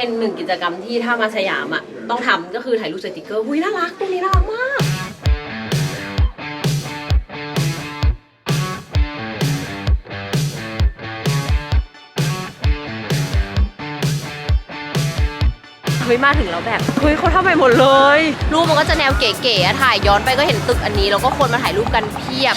เป็นหนึ่งกิจกรรมที่ถ้ามาสยามอะต้องทำก็คือถ่ายรูปสติกเกอร์หุยน่ารักตรงนี้น่ารักมาก เฮ้ยมาถึงแล้วแบบ เฮ้ยเขาทำไปหมดเลย รูปมันก็จะแนวเก๋ๆอะถ่ายย้อนไปก็เห็นตึกอันนี้ แล้วก็คนมาถ่ายรูปกันเพียบ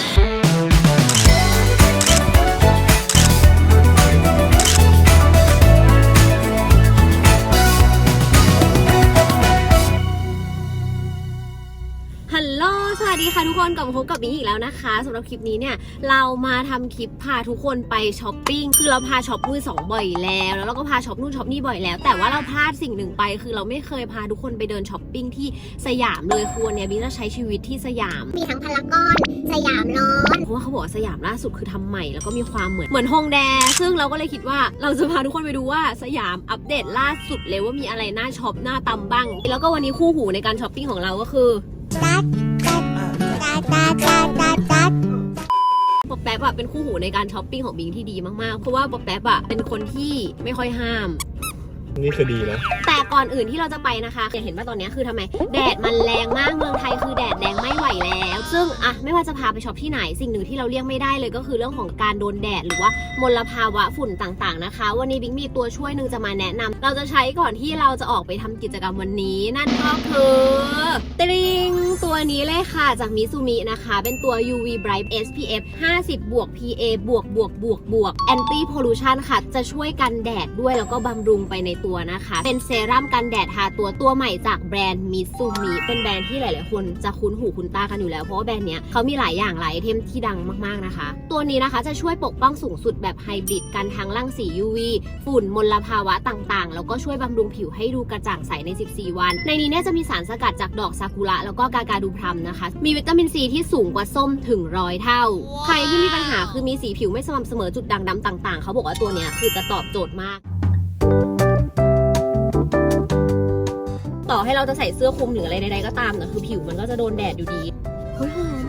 กคนกลับมาพบกับบิงอีกแล้วนะคะสำหรับคลิปนี้เนี่ยเรามาทำคลิปพาทุกคนไปช้อปปิ้งคือเราพาช็อปมือสองบ่อยแล้ว แล้วเราก็พาช็อปนู่นช็อปนี่บ่อยแล้ว แต่ว่าเราพลาดสิ่งหนึ่งไป คือเราไม่เคยพาทุกคนไปเดินช้อปปิ้งที่สยามเลยคือวันเนี้ยบิงจะใช้ชีวิตที่สยาม มีทั้งพารากอนสยามร้อนเพราะว่าเขาบอกว่าสยามล่าสุดคือทำใหม่แล้วก็มีความเหมือนเหมือนฮงแด ซึ่งเราก็เลยคิดว่าเราจะพาทุกคนไปดูว่าสยามอัปเดตล่าสุดเลยว่ามีอะไรน่าช็อปน่าตำบ้าง แล้วก็วันนี้คู่หูในการช้อปปิ้งของเราก็คือตัด ตัดตัดตัดตัดตัดตัดป๊อปแป๊บอะเป็นคู่หูในการช้อปปิ้งของบิงที่ดีมากๆ เพราะว่าป๊อปแป๊บอะเป็นคนที่ไม่ค่อยห้าม นี่คือดีนะแต่ก่อนอื่นที่เราจะไปนะคะอย่างเห็นว่าตอนนี้คือทำไม แดดมันแรงมากเมืองไทยคือแดดแรงไม่ไหวแล้ว ซึ่งอะไม่ว่าจะพาไปช็อปที่ไหนสิ่งหนึ่งที่เราเลี่ยงไม่ได้เลยก็คือเรื่องของการโดนแดดหรือว่ามลภาวะฝุ่นต่างๆนะคะ วันนี้บิ๊กมีตัวช่วยหนึ่งจะมาแนะนำเราจะใช้ก่อนที่เราจะออกไปทำกิจกรรมวันนี้ นั่นก็คือตริงตัว นี้เลยค่ะจากมิซูมินะคะ เป็นตัว UV Bright SPF 50 บวก PA บวกบวกบวกบวก Anti Pollution ค่ะ จะช่วยกันแดดด้วยแล้วก็บำรุงไปในตัวนะคะ เป็นเซรั่มกันแดดทาตัวตัวใหม่จากแบรนด์มิซูมิเป็นแบรนด์ที่หลายๆ คนจะคุ้นหูคุ้นตากันอยู่แล้ว เพราะว่าแบรนด์เนี้ยเขามีหลายอย่างหลายไอเทมที่ดังมากๆนะคะ ตัวนี้นะคะจะช่วยปกป้องสูงสุดแบบไฮบริดกันทั้งรังสี UV ฝุ่นมลภาวะต่างๆ แล้วก็ช่วยบำรุงผิวให้ดูกระจ่างใสใน 14 วัน ในนี้เนี่ยจะมีสารสกัดจากดอกซากุระแล้วก็กากาดูพรัมนะคะ มีวิตามินซีที่สูงกว่าส้มถึงร้อยเท่า ใครที่มีปัญหาคือมีสีผิวไม่สม่ำเสมอจุดด่างดำต่าง ๆ เขาบอกว่าตัวเนี้ยคือจะตอบโจทย์มากต่อให้เราจะใส่เสื้อคลุมหรืออะไรใดๆก็ตามนะคือผิวมันก็จะโดนแดดอยู่ดีเฮ้ยหอม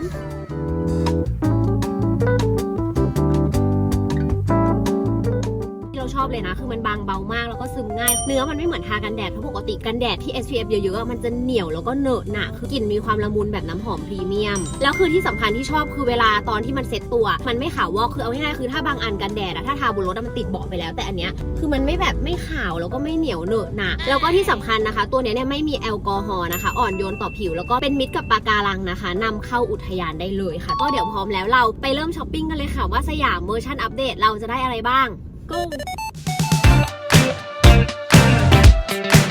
อบเลยนะ คือมันบางเบามากแล้วก็ซึมง่าย เนื้อมันไม่เหมือนทากันแดดเพราะปกติกันแดดที่ SPF เยอะๆมันจะเหนียวแล้วก็เหนอะหนะคือกลิ่นมีความละมุนแบบน้ำหอมพรีเมียม แล้วคือที่สำคัญที่ชอบคือเวลาตอนที่มันเซ็ตตัว มันไม่ขาววอกคือเอาง่ายๆคือถ้าบางอันกันแดดอะถ้าทาบนรถมันติดเบาะไปแล้ว แต่อันเนี้ยคือมันไม่แบบไม่ขาวแล้วก็ไม่เหนียวเหนอะหนะแล้วก็ที่สำคัญนะคะ ตัวเนี้ยเนี่ยไม่มีแอลกอฮอล์นะคะอ่อนโยนต่อผิวแล้วก็เป็นมิตรกับปะการังนะคะนำเข้าอุทยานได้เลยค่ะ ก็เดี๋ยวพร้อมแล้วเราไปเริ่มช้อปปิ้งกันเลยค่ะว่าสยามเวอร์ชันอัปเดตเราจะได้อะไรบ้าง go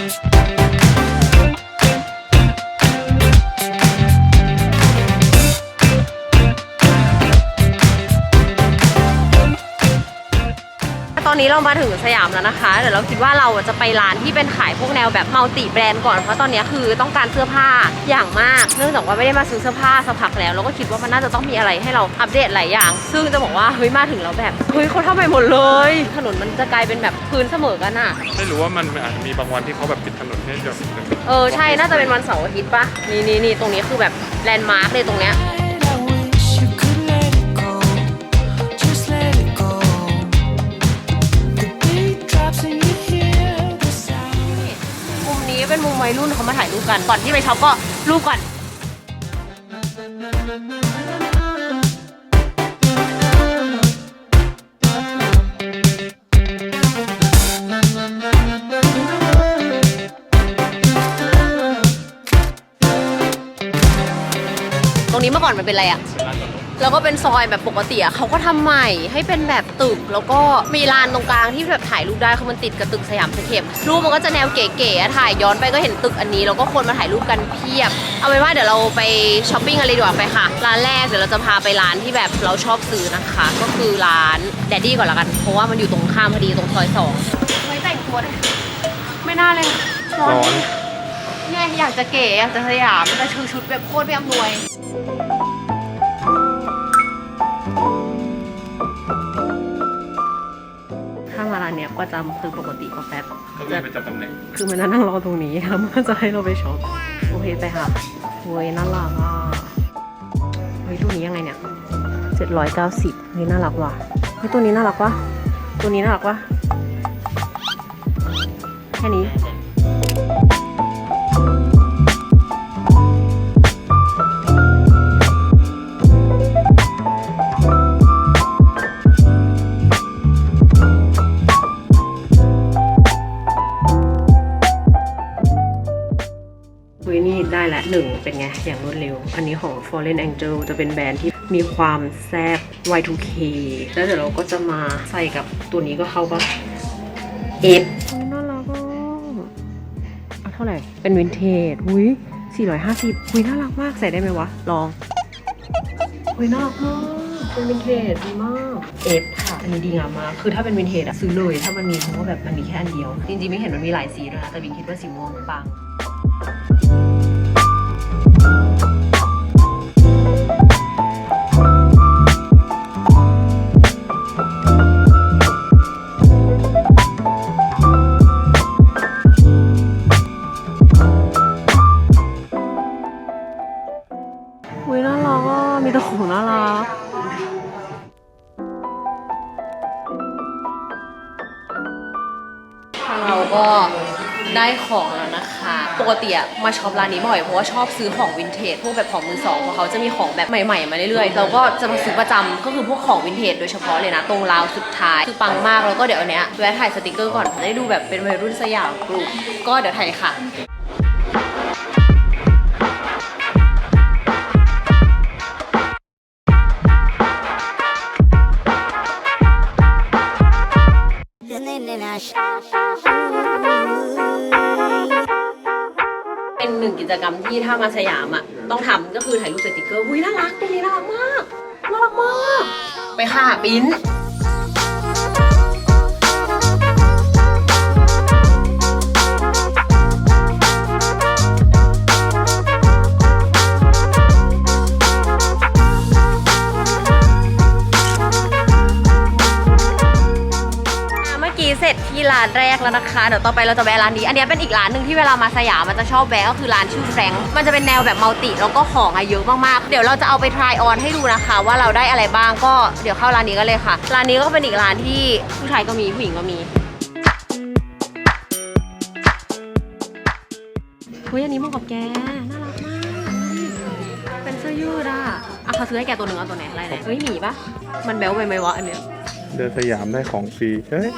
Thank you. อนนี้เรามาถึงสยามแล้วนะคะเดี๋ยวเราคิดว่าเราจะไปร้านที่เป็นขายพวกแนวแบบมัลติแบรนด์ก่อนเพราะตอนนี้คือต้องการเสื้อผ้าอย่างมาก เนื่องจากว่าไม่ได้มาซื้อเสื้อผ้าสักพักแล้วเราก็คิดว่ามันน่าจะต้องมีอะไรให้เราอัปเดตหลายอย่าง ซึ่งจะบอกว่าเฮ้ยมาถึงแล้วแบบเฮ้ยเขาทำใหม่หมดเลย ถนนมันจะกลายเป็นแบบพื้นเสมอกันอะไม่รู้ว่ามันอาจจะมีบางวันที่เขาแบบปิดถนนให้แบบเออใช่น่าจะเป็นวันเสาร์อาทิตย์ปะนี่นี่นี่ตรงนี้คือแบบแลนด์มาร์คเลยตรงเนี้ย วัยรุ่นเขามาถ่ายรูปกัน ก่อนที่ไปช็อปก็รูปก่อนตรงนี้เมื่อก่อนมันเป็นอะไรอะ แล้วก็เป็นซอยแบบปกติอะเขาก็ทำใหม่ให้เป็นแบบตึก แล้วก็มีลานตรงกลางที่แบบถ่ายรูปได้คือมันติดกับตึกสยามสแควร์รูปมันก็จะแนวเก๋ๆอะถ่ายย้อนไปก็เห็นตึกอันนี้แล้วก็คนมาถ่ายรูปกันเพียบ เอาเป็นว่าเดี๋ยวเราไปช้อปปิ้งกันเลยดีกว่าไปค่ะร้านแรกเดี๋ยวเราจะพาไปร้านที่แบบเราชอบซื้อนะคะ ก็คือร้านแดดดี้ก่อนละกัน เพราะว่ามันอยู่ตรงข้ามพอดีตรงซอยสองเฮ้ยแต่งตัวเลยไม่น่าเลยร้อนร้อนเนี่ยอยากจะเก๋อยากจะสยามแต่ชุดชุดแบบโคตรไม่อำนวย ถ้ามาร้านเนี้ยประจำคือปกติก็แป๊บเขาจะไปจับตำแหน่งคือมันนั่งรอตรงนี้แล้วมันจะให้เราไปช็อปโอเคไปค่ะเว้ยน่ารักอะเฮ้ยตัวนี้ยังไงเนี่ยเจ็ดร้อยเก้าสิบเฮ้ยน่ารักว่ะเฮ้ยตัวนี้น่ารักวะตัวนี้น่ารักวะค่นี้ อย่างรวดเร็ว อันนี้ของ Fallen Angel จะเป็นแบรนด์ที่มีความแซ่บ Y2K แล้วเดี๋ยวเราก็จะมาใส่กับตัวนี้ก็เข้าปะเอฟน่ารักอะเอาเท่าไหร่ เป็นวินเทจอุ้ย450อุ้ยน่ารักมากใส่ได้ไหมวะ ลองอุ้ยน่ารักมากเป็นวินเทจดีมากเอฟค่ะอันนี้ดีงามมากคือถ้าเป็นวินเทจอะซื้อเลยถ้ามันมีเพราะว่าแบบมันมีแค่อันเดียว จริงๆไม่เห็นมันมีหลายสีด้วยนะแต่บิงคิดว่าสีม่วงปังอุ้ย ติอะมาช็อปร้านนี้บ่อยเพราะว่าชอบซื้อของวินเทจพวกแบบของมือสองเพราะเขาจะมีของแบบใหม่ๆมาเรื่อยๆเราก็จะมาซื้อประจำก็คือพวกของวินเทจโดยเฉพาะเลยนะตรงราวสุดท้ายคือปังมากแล้วก็เดี๋ยวอันเนี้ยแวะถ่ายสติกเกอร์ก่อนจะได้ดูแบบเป็นวัยรุ่นสยามกลุ่มก็เดี๋ยวถ่ายค่ะ เป็นหนึ่งกิจกรรมที่ถ้ามาสยามอะต้องทำก็คือถ่ายรูปสติกเกอร์หุยน่ารักตรงนี้น่ารักมากน่ารักมาก ไปค่ะปิ้นานแรกแล้วนะคะเดี๋ยวต่อไปเราจะแวะร้านนี้อันเนี้ยเป็นอีกร้านหนึ่งที่เวลามาสยามมันจะชอบแวะก็คือร้านชื่อแฟรงค์มันจะเป็นแนวแบบมัลติแล้วก็ของอะเยอะมากๆเดี๋ยวเราจะเอาไป try on ให้ดูนะคะ ว่าเราได้อะไรบ้างก็เดี๋ยวเข้าร้านนี้กันเลยค่ะร้านนี้ก็เป็นอีกร้านที่ผู้ชายก็มีผู้หญิงก็มีเฮ้ยอันนี้เหมาะกับแกน่ารักมากเป็นเสื้อยืดอะอะเขาซื้อให้แกตัวหนึ่งเอาตัวไหนอะไรไหนเฮ้ยหมีปะมันแบ๊วไปไหมวะอันเนี้ยเดินสยามได้ของฟรีเฮ้ย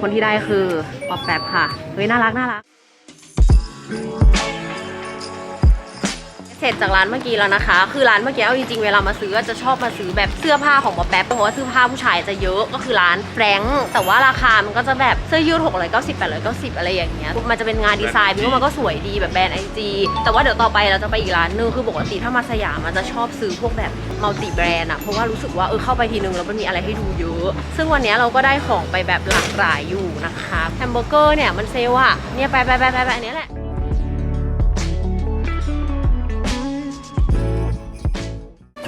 คนที่ได้คือปอบแปบค่ะ เฮ้ย น่ารัก น่ารัก เสร็จจากร้านเมื่อกี้แล้วนะคะ คือร้านเมื่อกี้เอาจริงๆเวลามาซื้อจะชอบมาซื้อแบบเสื้อผ้าของปอแป๊บเพราะว่าเสื้อผ้าผู้ชายจะเยอะก็คือร้านแฟรงค์แต่ว่าราคามันก็จะแบบเสื้อยืด690 890 อะไรอย่างเงี้ยมันจะเป็นงานดีไซน์บิวว่ามันก็สวยดีแบบแบรนด์ไอจีแต่ว่าเดี๋ยวต่อไปเราจะไปอีกร้านนึงคือปกติถ้ามาสยามมันจะชอบซื้อพวกแบบมัลติแบรนด์อะเพราะว่ารู้สึกว่าเออเข้าไปทีนึงแล้วมันมีอะไรให้ดูเยอะ ซึ่งวันนี้เราก็ได้ของไปแบบหลากหลายอยู่นะคะแฮมเบอร์เกอร์เนี่ยมันเซลล์อะเนี่ยไปไปไปไปไปอันนี้แหละ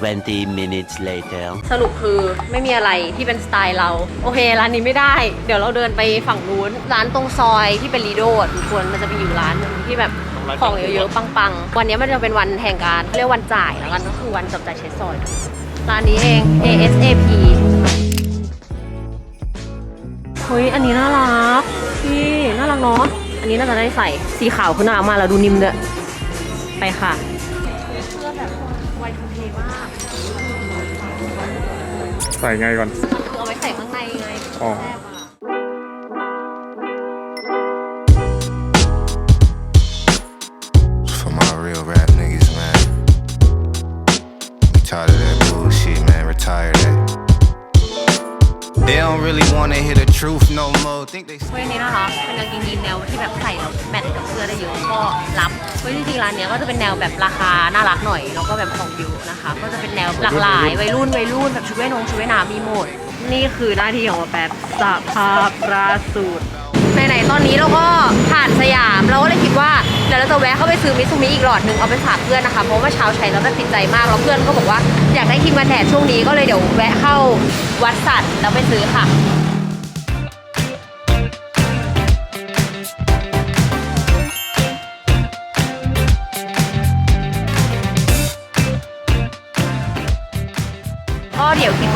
20 minutes later. สรุปคือไม่มีอะไรที่เป็นสไตล์เรา โอเค ร้านนี้ไม่ได้ เดี๋ยวเราเดินไปฝั่งนู้น ร้านตรงซอยที่เป็นลีโดอะทุกคนมันจะมีอยู่ร้านหนึงที่แบบของเยอะๆปังๆ วันนี้มันจะเป็นวันแห่งการเรียกวันจ่ายแล้วกันก็คือวันจับจ่ายใช้สอยร้านนี้เอง ASAP เฮ้ยอันนี้น่ารักพี่น่ารักเนาะอันนี้น่าจะได้ใส่สีขาวขึ้นมามาแล้วดูนิ่มด้วยไปค่ะ เสื้อแบบ Y2K มาก ใส่ไงก่อนคือเอาไว้ใส่ข้างในไงอ๋อแรกอะ For my real rap niggas, man. We tired of that bullshit, man. Retire that. They don't really wanna hear the truth no more. Think they เฮ้ยอันนี้น่ารักเป็นกางเกงยีนแนวที่แบบใส่แล้วแมทกับเสื้อได้เยอะก็รับ เฮ้ยจริงๆร้านเนี้ยก็จะเป็นแนวแบบราคาน่ารักหน่อยแล้วก็แบบของเยอะนะคะ ก็จะเป็นแนวหลากหลายวัยรุ่นวัยรุ่นแบบชุดว่ายนงชุดว่ายน้ำมีหมด นี่คือหน้าที่ของแป๊บสภาพล่าสุดไหนๆตอนนี้เราก็ผ่านสยามเราก็เลยคิดว่าเดี๋ยวเราจะแวะเข้าไปซื้อมิซูมิอีกหลอดหนึ่งเอาไปฝากเพื่อนนะคะเพราะว่าเมื่อเช้าใช้แล้วมันติดใจมากแล้วเพื่อนก็บอกว่าอยากได้ครีมกันแดดช่วงนี้ก็เลยเดี๋ยวแวะเข้าวัดสัตว์แล้วไปซื้อค่ะ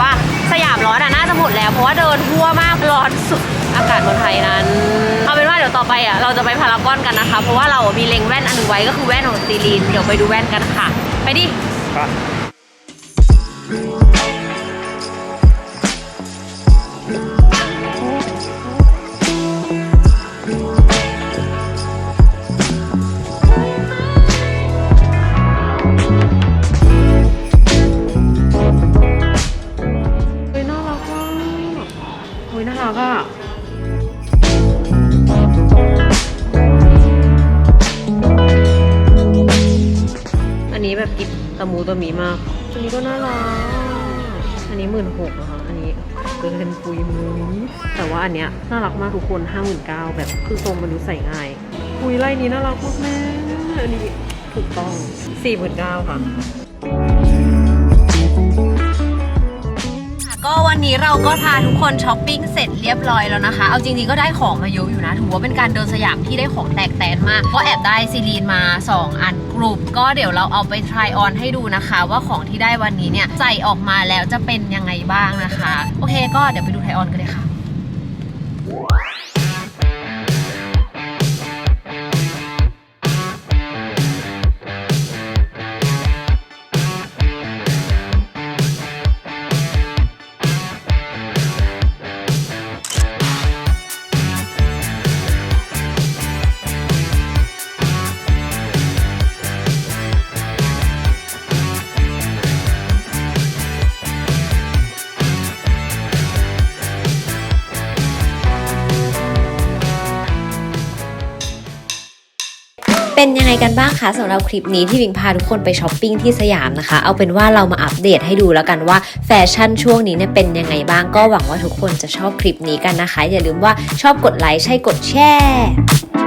ว่าสยามร้อนอะน่าจะหมดแล้ว เพราะว่าเดินทั่วมากร้อนสุดอากาศเมืองไทยนั้น เอาเป็นว่าเดี๋ยวต่อไปอะเราจะไปพารากอนกันนะคะ เพราะว่าเรามีเล็งแว่นอันหนึงไว้ก็คือแว่นของซีรีนเดี๋ยวไปดูแว่นกันค่ะ ไปดิไปเตะมูตะมีมากอันนี้ก็น่ารัก อันนี้หมื่นหกนะคะ อันนี้เกินปุยมุยแต่ว่าอันเนี้ยน่ารักมากทุกคนห้าหมื่นเก้าแบบคือทรงมันดูใส่ง่ายปุยไล่นี้น่ารักมากแม่อันนี้ถูกต้องสี่หมื่นเก้าค่ะ ก็วันนี้เราก็พาทุกคนช้อปปิ้งเสร็จเรียบร้อยแล้วนะคะ เอาจริงๆก็ได้ของมาเยอะอยู่นะ ถือว่าเป็นการเดินสยามที่ได้ของแตกแตนมาก ก็แอบได้ซีรีนมา 2 อันกลุ่มก็เดี๋ยวเราเอาไป try on ให้ดูนะคะ ว่าของที่ได้วันนี้เนี่ยใส่ออกมาแล้วจะเป็นยังไงบ้างนะคะ โอเค ก็เดี๋ยวไปดู try on กันเลยค่ะ เป็นยังไงกันบ้างคะสำหรับคลิปนี้ที่วิงพาทุกคนไปช้อปปิ้งที่สยามนะคะ เอาเป็นว่าเรามาอัปเดตให้ดูแล้วกันว่าแฟชั่นช่วงนี้เนี่ยเป็นยังไงบ้างก็หวังว่าทุกคนจะชอบคลิปนี้กันนะคะ อย่าลืมว่าชอบกดไลค์ใช่กดแชร์